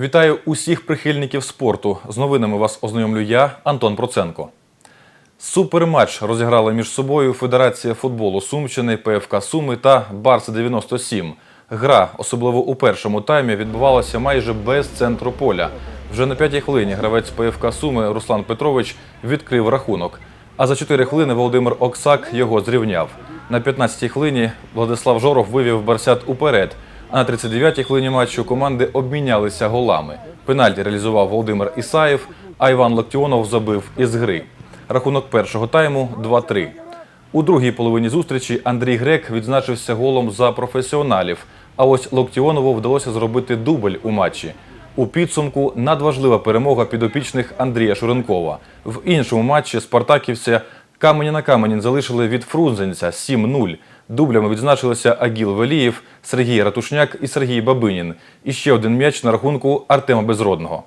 Вітаю усіх прихильників спорту. З новинами вас ознайомлю я, Антон Проценко. Суперматч розіграли між собою Федерація футболу Сумщини, ПФК Суми та Барс 97. Гра, особливо у першому таймі, відбувалася майже без центру поля. Вже на п'ятій хвилині гравець ПФК Суми Руслан Петрович відкрив рахунок. А за 4 хвилини Володимир Оксак його зрівняв. На 15-й хвилині Владислав Жоров вивів Барсят уперед. На 39-й хвилині матчу команди обмінялися голами. Пенальті реалізував Володимир Ісаєв, а Іван Локтіонов забив із гри. Рахунок першого тайму 2-3. У другій половині зустрічі Андрій Грек відзначився голом за професіоналів. А ось Локтіонову вдалося зробити дубль у матчі. У підсумку надважлива перемога підопічних Андрія Шуренкова. В іншому матчі спартаківця камені на камені залишили від Фрунзенця 7-0. Дублями відзначилися Агіл Велієв, Сергій Ратушняк і Сергій Бабинін. І ще один м'яч на рахунку Артема Безродного.